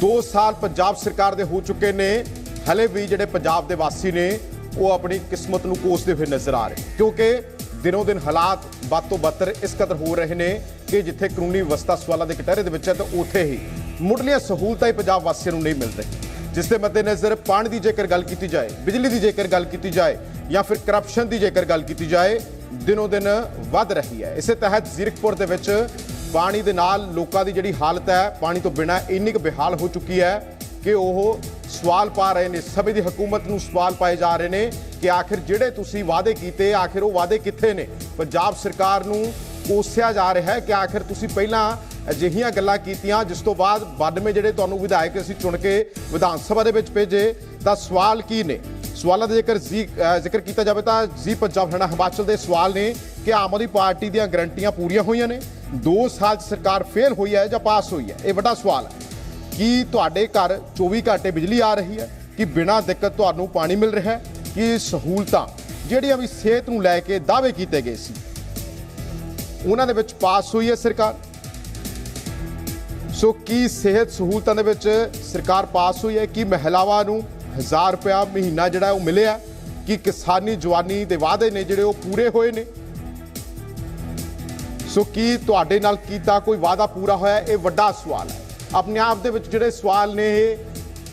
2 ਸਾਲ ਪੰਜਾਬ ਸਰਕਾਰ ਦੇ ਹੋ ਚੁੱਕੇ ਨੇ। ਹਲੇ ਵੀ ਜਿਹੜੇ ਪੰਜਾਬ ਦੇ ਵਾਸੀ ਨੇ, ਉਹ ਆਪਣੀ ਕਿਸਮਤ ਨੂੰ ਕੋਸਦੇ ਹੋਏ ਨਜ਼ਰ ਆ ਰਹੇ। ਕਿਉਂਕਿ ਦਿਨੋਂ ਦਿਨ ਹਾਲਾਤ ਵੱਧ ਤੋਂ ਬੱਤਰ ਇਸ ਕਦਰ ਹੋ ਰਹੇ ਨੇ ਕਿ ਜਿੱਥੇ ਕਾਨੂੰਨੀ ਵਿਵਸਥਾ ਸਵਾਲਾਂ ਦੇ ਕਟਹਿਰੇ ਦੇ ਵਿੱਚ ਹੈ, ਤਾਂ ਉੱਥੇ ਹੀ ਮੁੱਢਲੀਆਂ ਸਹੂਲਤਾਂ ਹੀ ਪੰਜਾਬ ਵਾਸੀਆਂ ਨੂੰ ਨਹੀਂ ਮਿਲ ਰਹੀਆਂ। ਜਿਸ ਦੇ ਮੱਦੇਨਜ਼ਰ ਪਾਣੀ ਦੀ ਜੇਕਰ ਗੱਲ ਕੀਤੀ ਜਾਏ, ਬਿਜਲੀ ਦੀ ਜੇਕਰ ਗੱਲ ਕੀਤੀ ਜਾਏ, ਜਾਂ ਫਿਰ ਕਰਪਸ਼ਨ ਦੀ ਜੇਕਰ ਗੱਲ ਕੀਤੀ ਜਾਏ, ਦਿਨੋਂ ਦਿਨ ਵੱਧ ਰਹੀ ਹੈ। ਇਸੇ ਤਹਿਤ ਜ਼ੀਰਕਪੁਰ ਦੇ ਵਿੱਚ ਪਾਣੀ ਦੇ ਨਾਲ ਲੋਕਾਂ ਦੀ ਜਿਹੜੀ ਹਾਲਤ ਹੈ, ਪਾਣੀ ਤੋਂ ਬਿਨਾਂ ਇੰਨੀ ਕੁ ਬੇਹਾਲ ਹੋ ਚੁੱਕੀ ਹੈ ਕਿ ਉਹ ਸਵਾਲ ਪਾ ਰਹੇ ਨੇ। ਸਭੇ ਦੀ ਹਕੂਮਤ ਨੂੰ ਸਵਾਲ ਪਾਏ ਜਾ ਰਹੇ ਨੇ ਕਿ ਆਖਿਰ ਜਿਹੜੇ ਤੁਸੀਂ ਵਾਅਦੇ ਕੀਤੇ, ਆਖਿਰ ਉਹ ਵਾਅਦੇ ਕਿੱਥੇ ਨੇ? ਪੰਜਾਬ ਸਰਕਾਰ ਨੂੰ ਕੋਸਿਆ ਜਾ ਰਿਹਾ ਹੈ ਕਿ ਆਖਿਰ ਤੁਸੀਂ ਪਹਿਲਾਂ ਅਜਿਹੀਆਂ ਗੱਲਾਂ ਕੀਤੀਆਂ, ਜਿਸ ਤੋਂ ਬਾਅਦ 92 ਜਿਹੜੇ ਤੁਹਾਨੂੰ ਵਿਧਾਇਕ ਅਸੀਂ ਚੁਣ ਕੇ ਵਿਧਾਨ ਸਭਾ ਦੇ ਵਿੱਚ ਭੇਜੇ, ਤਾਂ ਸਵਾਲ ਕੀ ਨੇ? ਸਵਾਲਾਂ ਦਾ ਜੇਕਰ ਜੀ ਜ਼ਿਕਰ ਕੀਤਾ ਜਾਵੇ ਤਾਂ ਜੀ ਪੰਜਾਬ ਹਰਿਆਣਾ ਹਿਮਾਚਲ ਦੇ ਸਵਾਲ ਨੇ ਕਿ ਆਮ ਆਦਮੀ ਪਾਰਟੀ ਦੀਆਂ ਗਰੰਟੀਆਂ ਪੂਰੀਆਂ ਹੋਈਆਂ ਨੇ। 2 ਸਾਲ 'ਚ ਸਰਕਾਰ ਫੇਲ ਹੋਈ ਹੈ ਜਾਂ ਪਾਸ ਹੋਈ ਹੈ? ਇਹ ਵੱਡਾ ਸਵਾਲ ਹੈ। ਕਿ ਤੁਹਾਡੇ ਘਰ 24 ਘੰਟੇ ਬਿਜਲੀ ਆ ਰਹੀ ਹੈ? ਕਿ ਬਿਨਾਂ ਦਿੱਕਤ ਤੁਹਾਨੂੰ ਪਾਣੀ ਮਿਲ ਰਿਹਾ ਹੈ? ਕਿ ਸਹੂਲਤਾਂ ਜਿਹੜੀਆਂ ਵੀ ਸਿਹਤ ਨੂੰ ਲੈ ਕੇ ਦਾਅਵੇ ਕੀਤੇ ਗਏ ਸੀ, ਉਹਨਾਂ ਦੇ ਵਿੱਚ ਪਾਸ ਹੋਈ ਹੈ ਸਰਕਾਰ? ਸੋ ਕੀ ਸਿਹਤ ਸਹੂਲਤਾਂ ਦੇ ਵਿੱਚ ਸਰਕਾਰ ਪਾਸ ਹੋਈ ਹੈ? ਕਿ ਮਹਿਲਾਵਾਂ ਨੂੰ 1000 ਰੁਪਇਆ ਮਹੀਨਾ ਜਿਹੜਾ ਉਹ ਮਿਲਿਆ? ਕਿ ਕਿਸਾਨੀ ਜਵਾਨੀ ਦੇ ਵਾਅਦੇ ਨੇ ਜਿਹੜੇ ਉਹ ਪੂਰੇ ਹੋਏ ਨੇ? ਸੋ ਕੀ ਤੁਹਾਡੇ ਨਾਲ ਕੀਤਾ ਕੋਈ ਵਾਅਦਾ ਪੂਰਾ ਹੋਇਆ? ਇਹ ਵੱਡਾ ਸਵਾਲ ਹੈ। ਆਪਣੇ ਆਪ ਦੇ ਵਿੱਚ ਜਿਹੜੇ ਸਵਾਲ ਨੇ, ਇਹ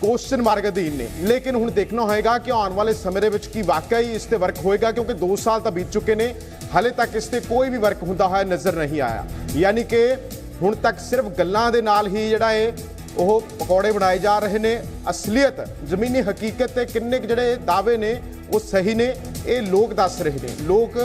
ਕੁਐਸਚਨ ਮਾਰਕ ਅਧੀਨ ਨੇ। ਲੇਕਿਨ ਹੁਣ ਦੇਖਣਾ ਹੋਏਗਾ ਕਿ ਆਉਣ ਵਾਲੇ ਸਮੇਂ ਦੇ ਵਿੱਚ ਕੀ ਵਾਕਈ ਇਸ ਤੇ ਵਰਕ ਹੋਏਗਾ, ਕਿਉਂਕਿ 2 ਸਾਲ ਤਾਂ ਬੀਤ ਚੁੱਕੇ ਨੇ। ਹਾਲੇ ਤੱਕ ਇਸ ਤੇ ਕੋਈ ਵੀ ਵਰਕ ਹੁੰਦਾ ਹੋਇਆ ਨਜ਼ਰ ਨਹੀਂ ਆਇਆ। ਯਾਨੀ ਕਿ ਹੁਣ ਤੱਕ ਸਿਰਫ ਗੱਲਾਂ ਦੇ ਨਾਲ ਹੀ ਜਿਹੜਾ ਇਹ, ਉਹ ਪਕੌੜੇ ਬਣਾਏ ਜਾ ਰਹੇ ਨੇ। ਅਸਲੀਅਤ, ਜ਼ਮੀਨੀ ਹਕੀਕਤ ਤੇ ਕਿੰਨੇ ਕੁ ਜਿਹੜੇ ਦਾਅਵੇ ਨੇ, ਉਹ ਸਹੀ ਨੇ। ਇਹ ਲੋਕ ਦੱਸ ਰਹੇ ਨੇ। ਲੋਕ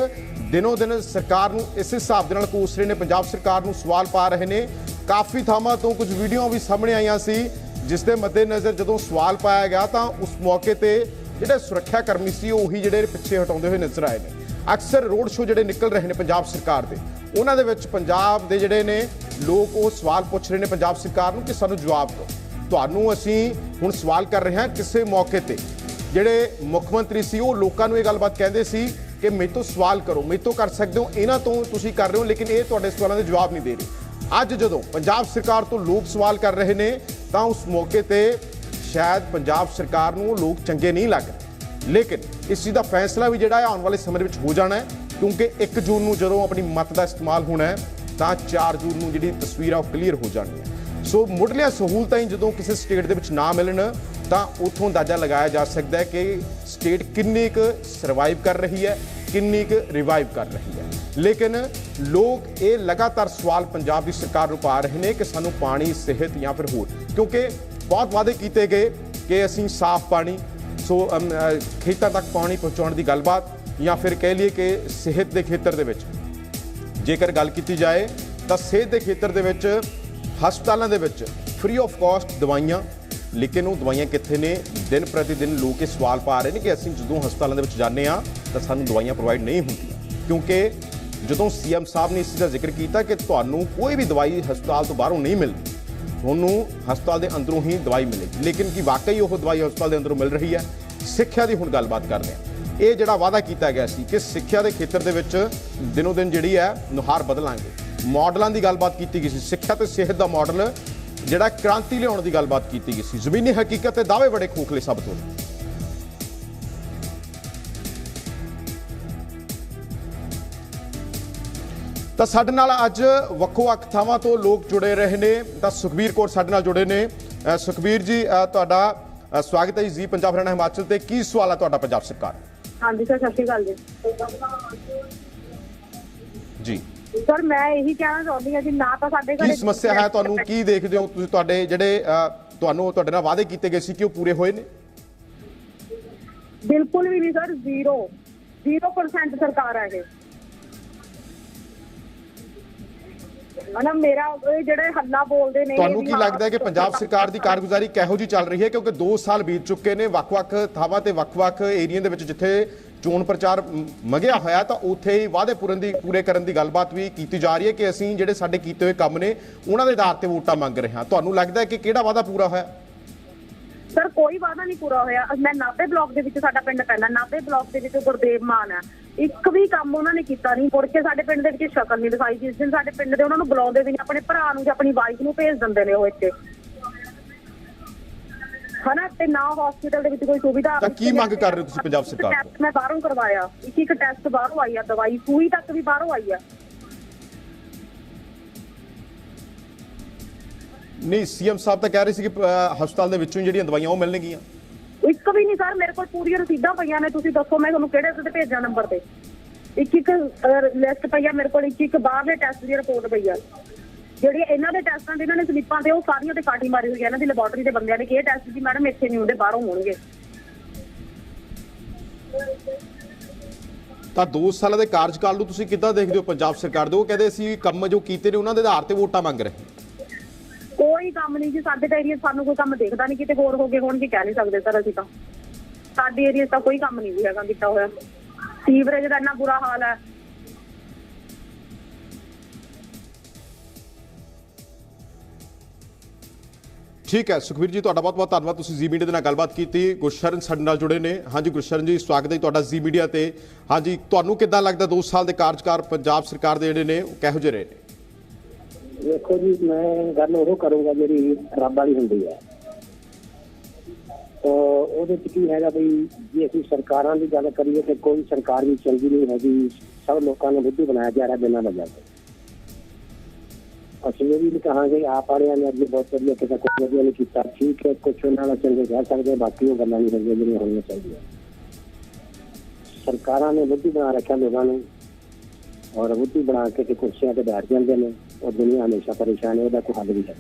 ਦਿਨੋ ਦਿਨ ਸਰਕਾਰ ਨੂੰ ਇਸ ਹਿਸਾਬ ਦੇ ਨਾਲ ਕੋਸ ਰਹੇ ਨੇ। ਪੰਜਾਬ ਸਰਕਾਰ ਨੂੰ ਸਵਾਲ ਪਾ ਰਹੇ ਨੇ। ਕਾਫੀ ਥਾਵਾਂ ਤੋਂ ਕੁਝ ਵੀਡੀਓ ਵੀ ਸਾਹਮਣੇ ਆਈਆਂ ਸੀ, ਜਿਸ ਦੇ ਮੱਦੇਨਜ਼ਰ ਜਦੋਂ ਸਵਾਲ ਪਾਇਆ ਗਿਆ ਤਾਂ ਉਸ ਮੌਕੇ ਤੇ ਜਿਹੜੇ ਸੁਰੱਖਿਆ ਕਰਮੀ ਸੀ ਉਹੀ ਜਿਹੜੇ ਪਿੱਛੇ ਹਟਾਉਂਦੇ ਹੋਏ ਨਜ਼ਰ ਆਏ ਨੇ। ਅਕਸਰ ਰੋਡ ਸ਼ੋਅ ਜਿਹੜੇ ਨਿਕਲ ਰਹੇ ਨੇ ਪੰਜਾਬ ਸਰਕਾਰ ਦੇ, ਉਹਨਾਂ ਦੇ ਵਿੱਚ ਪੰਜਾਬ ਦੇ ਜਿਹੜੇ ਨੇ, ਲੋਕ ਉਹ ਸਵਾਲ ਪੁੱਛ ਰਹੇ ਨੇ ਪੰਜਾਬ ਸਰਕਾਰ ਨੂੰ ਕਿ ਸਾਨੂੰ ਜਵਾਬ ਦਿਓ। ਤੁਹਾਨੂੰ ਅਸੀਂ ਹੁਣ ਸਵਾਲ ਕਰ ਰਹੇ ਹਾਂ ਕਿਸੇ ਮੌਕੇ ਤੇ। ਜਿਹੜੇ ਮੁੱਖ ਮੰਤਰੀ ਸੀ, ਉਹ ਲੋਕਾਂ ਨੂੰ ਇਹ ਗੱਲਬਾਤ ਕਹਿੰਦੇ ਸੀ ਕਿ ਮੇਰੇ ਤੋਂ ਸਵਾਲ ਕਰੋ, ਮੇਰੇ ਤੋਂ ਕਰ ਸਕਦੇ ਹੋ, ਇਹਨਾਂ ਤੋਂ ਤੁਸੀਂ ਕਰ ਰਹੇ ਹੋ, ਲੇਕਿਨ ਇਹ ਤੁਹਾਡੇ ਸਵਾਲਾਂ ਦੇ ਜਵਾਬ ਨਹੀਂ ਦੇ ਰਹੇ। ਅੱਜ ਜਦੋਂ ਪੰਜਾਬ ਸਰਕਾਰ ਤੋਂ ਲੋਕ ਸਵਾਲ ਕਰ ਰਹੇ ਨੇ, ਤਾਂ ਉਸ ਮੌਕੇ ਤੇ ਸ਼ਾਇਦ ਪੰਜਾਬ ਸਰਕਾਰ ਨੂੰ ਲੋਕ ਚੰਗੇ ਨਹੀਂ ਲੱਗ ਰਹੇ। ਲੇਕਿਨ ਇਸ ਚੀਜ਼ ਦਾ ਫੈਸਲਾ ਵੀ ਜਿਹੜਾ ਹੈ, ਆਉਣ ਵਾਲੇ ਸਮੇਂ ਦੇ ਵਿੱਚ ਹੋ ਜਾਣਾ ਹੈ, ਕਿਉਂਕਿ 1 ਜੂਨ ਨੂੰ ਜਦੋਂ ਆਪਣੀ ਮਤ ਦਾ ਇਸਤੇਮਾਲ ਹੋਣਾ ਹੈ, ਤਾਂ 4 ਜੂਨ ਨੂੰ ਜਿਹੜੀ ਤਸਵੀਰ ਆ ਉਹ ਕਲੀਅਰ ਹੋ ਜਾਣੀ ਹੈ ਸੋ ਮੁੱਢਲੀਆਂ ਸਹੂਲਤਾਂ ਹੀ ਜਦੋਂ ਕਿਸੇ ਸਟੇਟ ਦੇ ਵਿੱਚ ਨਾ ਮਿਲਣ, ਤਾਂ ਉਥੋਂ ਅੰਦਾਜ਼ਾ ਲਗਾਇਆ ਜਾ ਸਕਦਾ ਹੈ ਕਿ ਸਟੇਟ ਕਿੰਨੀ ਕੁ ਸਰਵਾਈਵ ਕਰ ਰਹੀ ਹੈ, ਕਿੰਨੀ ਕੁ ਰਿਵਾਈਵ ਕਰ ਰਹੀ ਹੈ। ਲੇਕਿਨ ਲੋਕ ਇਹ ਲਗਾਤਾਰ ਸਵਾਲ ਪੰਜਾਬ ਦੀ ਸਰਕਾਰ ਨੂੰ ਪਾ ਰਹੇ ਨੇ ਕਿ ਸਾਨੂੰ ਪਾਣੀ, ਸਿਹਤ ਜਾਂ ਫਿਰ ਹੋਰ, ਕਿਉਂਕਿ ਬਹੁਤ ਵਾਅਦੇ ਕੀਤੇ ਗਏ ਕਿ ਅਸੀਂ ਸਾਫ਼ ਪਾਣੀ, ਸੋ ਖੇਤਾਂ ਤੱਕ ਪਾਣੀ ਪਹੁੰਚਾਉਣ ਦੀ ਗੱਲਬਾਤ ਜਾਂ ਫਿਰ ਕਹਿ ਲਈਏ ਕਿ ਸਿਹਤ ਦੇ ਖੇਤਰ ਦੇ ਵਿੱਚ। ਜੇਕਰ ਗੱਲ ਕੀਤੀ ਜਾਏ, ਤਾਂ ਸਿਹਤ ਦੇ ਖੇਤਰ ਦੇ ਵਿੱਚ ਹਸਪਤਾਲਾਂ ਦੇ ਵਿੱਚ ਫ੍ਰੀ ਆਫ ਕਾਸਟ ਦਵਾਈਆਂ, ਲੇਕਿਨ ਉਹ ਦਵਾਈਆਂ ਕਿੱਥੇ ਨੇ? ਦਿਨ ਪ੍ਰਤੀ ਦਿਨ ਲੋਕ ਇਹ ਸਵਾਲ ਪਾ ਰਹੇ ਨੇ ਕਿ ਅਸੀਂ ਜਦੋਂ ਹਸਪਤਾਲਾਂ ਦੇ ਵਿੱਚ ਜਾਂਦੇ ਆ ਤਾਂ ਸਾਨੂੰ ਦਵਾਈਆਂ ਪ੍ਰੋਵਾਈਡ ਨਹੀਂ ਹੁੰਦੀਆਂ। ਕਿਉਂਕਿ ਜਦੋਂ ਸੀਐਮ ਸਾਹਿਬ ਨੇ ਇਸ ਦਾ ਜ਼ਿਕਰ ਕੀਤਾ ਕਿ ਤੁਹਾਨੂੰ ਕੋਈ ਵੀ ਦਵਾਈ ਹਸਪਤਾਲ ਤੋਂ ਬਾਹਰੋਂ ਨਹੀਂ ਮਿਲਦੀ, ਤੁਹਾਨੂੰ ਹਸਪਤਾਲ ਦੇ ਅੰਦਰੋਂ ਹੀ ਦਵਾਈ ਮਿਲੇਗੀ। ਲੇਕਿਨ ਕੀ ਵਾਕਈ ਉਹ ਦਵਾਈ ਹਸਪਤਾਲ ਦੇ ਅੰਦਰੋਂ ਮਿਲ ਰਹੀ ਹੈ? ਸਿੱਖਿਆ ਦੀ ਹੁਣ ਗੱਲਬਾਤ ਕਰਦੇ ਹਾਂ। ਇਹ ਜਿਹੜਾ ਵਾਅਦਾ ਕੀਤਾ ਗਿਆ ਸੀ ਕਿ ਸਿੱਖਿਆ ਦੇ ਖੇਤਰ ਦੇ ਵਿੱਚ ਦਿਨੋ ਦਿਨ ਜਿਹੜੀ ਹੈ, ਨੁਹਾਰ ਬਦਲਾਂਗੇ। ਮਾਡਲਾਂ ਦੀ ਗੱਲਬਾਤ ਕੀਤੀ ਗਈ ਸੀ। ਸਿੱਖਿਆ ਤੇ ਸਿਹਤ ਦਾ ਮਾਡਲ ਜਿਹੜਾ ਕ੍ਰਾਂਤੀ ਲਿਆਉਣ ਦੀ ਗੱਲਬਾਤ ਕੀਤੀ ਗਈ ਸੀ। ਜ਼ਮੀਨੀ ਹਕੀਕਤ ਤੇ ਦਾਅਵੇ ਬੜੇ ਖੋਖਲੇ ਸਾਬਤ ਹੋਏ। ਤਾਂ ਸਾਡੇ ਨਾਲ ਅੱਜ ਵੱਖੋ-ਵੱਖ ਥਾਵਾਂ ਤੋਂ ਲੋਕ ਜੁੜੇ ਰਹੇ ਨੇ। ਤਾਂ ਸੁਖਬੀਰ ਕੌਰ ਸਾਡੇ ਨਾਲ ਜੁੜੇ ਨੇ। ਸੁਖਬੀਰ ਜੀ ਤੁਹਾਡਾ ਸਵਾਗਤ ਹੈ ਜੀ ਜੀ ਪੰਜਾਬ ਹਰਿਆਣਾ ਹਿਮਾਚਲ ਤੇ। ਕੀ ਸਵਾਲ ਹੈ ਤੁਹਾਡਾ ਪੰਜਾਬ ਸਰਕਾਰ? ਹਾਂਜੀ ਸਰ ਸਤਿ ਸ਼੍ਰੀ ਅਕਾਲ ਜੀ। ਜੀ। ਸਰ ਮੈਂ ਇਹੀ ਕਹਿਣਾ ਚਾਹੁੰਦੀ ਹਾਂ ਕਿ ਨਾ ਤਾਂ ਸਾਡੇ ਕੀ ਸਮੱਸਿਆ ਹੈ? ਤੁਹਾਨੂੰ ਕੀ ਦੇਖਦੇ ਹੋ? ਤੁਸੀਂ ਤੁਹਾਡੇ ਜਿਹੜੇ ਅ, ਤੁਹਾਨੂੰ ਤੁਹਾਡੇ ਨਾਲ ਵਾਅਦੇ ਕੀਤੇ ਗਏ ਸੀ ਕਿ ਉਹ ਪੂਰੇ ਹੋਏ ਨੇ? ਬਿਲਕੁਲ ਵੀ ਨਹੀਂ ਸਰ ਜ਼ੀਰੋ। 0% ਸਰਕਾਰ ਹੈ ਇਹ। ਮਤਲਬ ਮੇਰਾ ਇਹ ਜਿਹੜੇ ਹੱਲਾ ਬੋਲਦੇ ਨੇ ਤੁਹਾਨੂੰ ਕੀ ਲੱਗਦਾ ਹੈ ਕਿ ਪੰਜਾਬ ਸਰਕਾਰ ਦੀ ਕਾਰਗੁਜ਼ਾਰੀ ਕਿਹੋ ਜੀ ਚੱਲ ਰਹੀ ਹੈ? ਕਿਉਂਕਿ 2 ਸਾਲ ਬੀਤ ਚੁੱਕੇ ਨੇ ਵੱਖ-ਵੱਖ ਥਾਵਾਂ ਤੇ ਵੱਖ-ਵੱਖ ਏਰੀਆ ਦੇ ਵਿੱਚ ਜਿੱਥੇ ਚੋਣ ਪ੍ਰਚਾਰ ਮਗਿਆ ਹੋਇਆ ਤਾਂ ਉੱਥੇ ਹੀ ਵਾਅਦੇ ਪੂਰਨ ਦੀ, ਪੂਰੇ ਕਰਨ ਦੀ ਗੱਲਬਾਤ ਵੀ ਕੀਤੀ ਜਾ ਰਹੀ ਹੈ ਕਿ ਅਸੀਂ ਜਿਹੜੇ ਸਾਡੇ ਕੀਤੇ ਹੋਏ ਕੰਮ ਨੇ, ਉਹਨਾਂ ਦੇ ਆਧਾਰ ਤੇ ਵੋਟਾਂ ਮੰਗ ਰਹੇ ਹਾਂ। ਤੁਹਾਨੂੰ ਲੱਗਦਾ ਹੈ ਕਿ ਕਿਹੜਾ ਵਾਅਦਾ ਪੂਰਾ ਹੋਇਆ? ਸਰ, ਕੋਈ ਵਾਅਦਾ ਨਹੀਂ ਪੂਰਾ ਹੋਇਆ। ਮੈਂ ਨਾਭੇ ਬਲਾਕ ਦੇ ਵਿੱਚ, ਸਾਡਾ ਪਿੰਡ ਪੈਂਦਾ, ਨਾਭੇ ਬਲਾਕ ਦੇ ਵਿੱਚ ਗੁਰਦੇਵ ਮਾਨ ਹੈ। ਇੱਕ ਵੀ ਕੰਮ ਉਹਨਾਂ ਨੇ ਕੀਤਾ ਨਹੀਂ, ਮੁੜ ਕੇ ਸਾਡੇ ਪਿੰਡ ਦੇ ਵਿੱਚ ਸ਼ਕਲ ਨਹੀਂ ਦਿਖਾਈ। ਜਿਸ ਦਿਨ ਸਾਡੇ ਪਿੰਡ ਦੇ ਉਹਨਾਂ ਨੂੰ ਬੁਲਾਉਂਦੇ ਵੀ ਨਹੀਂ, ਆਪਣੇ ਭਰਾ ਨੂੰ ਜਾਂ ਆਪਣੀ ਵਾਈਫ ਨੂੰ ਭੇਜ ਦਿੰਦੇ ਨੇ ਉਹ ਇੱਥੇ। ਹਨਾ ਤੇ ਨਾ ਹਸਪੀਟਲ ਦੇ ਵਿੱਚ ਕੋਈ ਸੁਵਿਧਾ ਤਾਂ ਕੀ ਮੰਗ ਕਰ ਰਹੇ ਹੋ ਤੁਸੀਂ ਪੰਜਾਬ ਸਰਕਾਰ ਤੋਂ? ਟੈਸਟ ਮੈਂ ਬਾਹਰੋਂ ਕਰਵਾਇਆ ਇੱਕ ਇੱਕ ਟੈਸਟ ਬਾਹਰੋਂ ਆਈ ਆ ਦਵਾਈ ਸੂਈ ਤੱਕ ਵੀ ਬਾਹਰੋਂ ਆਈ ਆ। ਨਹੀਂ ਸੀਐਮ ਸਾਹਿਬ ਤਾਂ ਕਹਿ ਰਹੇ ਸੀ ਕਿ ਹਸਪਤਾਲ ਦੇ ਵਿੱਚੋਂ ਜਿਹੜੀਆਂ ਦਵਾਈਆਂ ਉਹ ਮਿਲਣਗੀਆਂ। ਇੱਕ ਵੀ ਨਹੀਂ ਸਰ ਮੇਰੇ ਕੋਲ ਪੂਰੀਆਂ ਰਸੀਦਾਂ ਪਈਆਂ ਨੇ ਤੁਸੀਂ ਦੱਸੋ ਮੈਂ ਤੁਹਾਨੂੰ ਕਿਹੜੇ ਤੇ ਭੇਜਾਂ ਨੰਬਰ ਤੇ। ਇੱਕ ਇੱਕ ਲਿਸਟ ਪਈ ਆ ਮੇਰੇ ਕੋਲ ਇੱਕ ਇੱਕ ਬਾਹਰਲੇ ਟੈਸਟ ਦੀ ਰਿਪੋਰਟ ਪਈ ਆ। ਜਿਹੜੀ ਇਹਨਾਂ ਦੇ ਟੈਸਟਾਂ ਦੇ ਇਹਨਾਂ ਨੇ ਸਲਿੱਪਾਂ ਤੇ ਉਹ ਸਾਰੀਆਂ ਤੇ ਕਾਟੀ ਮਾਰੀ ਹੋਈ ਆ ਇਹਨਾਂ ਦੀ ਲੈਬੋਰਟਰੀ ਦੇ ਬੰਦਿਆਂ ਨੇ ਕਿ ਇਹ ਟੈਸਟ ਜੀ ਮੈਡਮ ਇੱਥੇ ਨਹੀਂ ਹੁੰਦੇ ਬਾਹਰੋਂ ਹੋਣਗੇ। ਤਾਂ 2 ਸਾਲਾਂ ਦੇ ਕਾਰਜਕਾਲ ਨੂੰ ਤੁਸੀਂ ਕਿੱਦਾਂ ਦੇਖਦੇ ਹੋ ਪੰਜਾਬ ਸਰਕਾਰ ਦੇ? ਉਹ ਕਹਿੰਦੇ ਅਸੀਂ ਕੰਮ ਜੋ ਕੀਤੇ ਨੇ ਉਹਨਾਂ ਦੇ ਆਧਾਰ ਤੇ ਵੋਟਾਂ ਮੰਗ ਰਹੇ ਕੋਈ ਕੰਮ ਨਹੀਂ ਜੀ ਸਾਡੇ ਤਾਂ ਏਰੀਆ ਸਾਨੂੰ ਕੋਈ ਕੰਮ ਦੇਖਦਾ ਨਹੀਂ ਕਿਤੇ ਹੋਰ ਹੋ ਗਏ ਹੋਣਗੇ ਕਹਿ ਨਹੀਂ ਸਕਦੇ ਸਰ ਅਸੀਂ ਤਾਂ। ਸਾਡੇ ਏਰੀਆ ਤਾਂ ਕੋਈ ਕੰਮ ਨਹੀਂ ਜੀ ਹੈਗਾ ਕੀਤਾ ਹੋਇਆ। ਸੀਵਰੇਜ ਦਾ ਇੰਨਾ ਬੁਰਾ ਹਾਲ ਹੈ। ਠੀਕ ਹੈ ਸੁਖਵੀਰ ਜੀ, ਤੁਹਾਡਾ ਬਹੁਤ ਬਹੁਤ ਧੰਨਵਾਦ। ਤੁਸੀਂ ਜ਼ੀ ਮੀਡੀਆ ਦੇ ਨਾਲ ਗੱਲਬਾਤ ਕੀਤੀ। ਗੁਰਸ਼ਰਨ ਸਾਡੇ ਨਾਲ ਜੁੜੇ ਨੇ। ਹਾਂਜੀ, ਗੁਰਸ਼ਰਨ ਜੀ, ਸਵਾਗਤ ਹੈ ਤੁਹਾਡਾ ਜ਼ੀ ਮੀਡੀਆ ਤੇ। ਹਾਂਜੀ, ਤੁਹਾਨੂੰ ਕਿੱਦਾਂ ਲੱਗਦਾ 2 ਸਾਲ ਦੇ ਕਾਰਜਕਾਰ ਪੰਜਾਬ ਸਰਕਾਰ ਦੇ ਜਿਹੜੇ ਨੇ, ਉਹ ਕਿਹੋ ਜਿਹੇ ਰਹੇ ਨੇ? ਦੇਖੋ ਜੀ, ਮੈਂ ਗੱਲ ਉਹ ਕਰੂੰਗਾ ਜਿਹੜੀ ਰੱਬ ਵਾਲੀ ਹੁੰਦੀ ਹੈ। ਤਾਂ ਉਹਦੇ ਚ ਕੀ ਹੈਗਾ ਬਈ ਜੇ ਅਸੀਂ ਸਰਕਾਰਾਂ ਦੀ ਗੱਲ ਕਰੀਏ ਤੇ ਕੋਈ ਸਰਕਾਰ ਵੀ ਚੰਗੀ ਨਹੀਂ ਹੈਗੀ। ਸਭ ਲੋਕਾਂ ਨੂੰ ਬੁੱਧੀ ਬਣਾਇਆ ਜਾ ਰਿਹਾ ਬਿਨਾਂ ਵਜ੍ਹਾ ਤੋਂ ਅਸੀਂ ਇਹ ਵੀ ਕਹਾਂਗੇ, ਆਪ ਵਾਲਿਆਂ ਨੇ ਅੱਗੇ ਬਹੁਤ ਵਧੀਆ ਕੀਤਾ ਕੋਈ ਵਧੀਆ ਨਹੀਂ ਕੀਤਾ। ਠੀਕ ਹੈ, ਕੁਛ ਉਹਨਾਂ ਨਾਲ ਚੰਗੇ ਰਹਿ ਸਕਦੇ ਬਾਕੀ ਉਹ ਗੱਲਾਂ ਨਹੀਂ ਹੈਗੀਆਂ ਜਿਹੜੀਆਂ ਹੋਣੀਆਂ ਚਾਹੀਦੀਆਂ। ਸਰਕਾਰਾਂ ਨੇ ਬੁੱਧੀ ਬਣਾ ਰੱਖਿਆ ਲੋਕਾਂ ਨੂੰ, ਔਰ ਬੁੱਧੀ ਬਣਾ ਕੇ ਤੇ ਕੁਰਸੀਆਂ ਤੇ ਬੈਠ ਜਾਂਦੇ ਨੇ ਔਰ ਦੁਨੀਆ ਹਮੇਸ਼ਾ ਪਰੇਸ਼ਾਨ ਹੈ ਉਹਦਾ ਕੋਈ ਹੱਲ ਨਹੀਂ। ਹੈ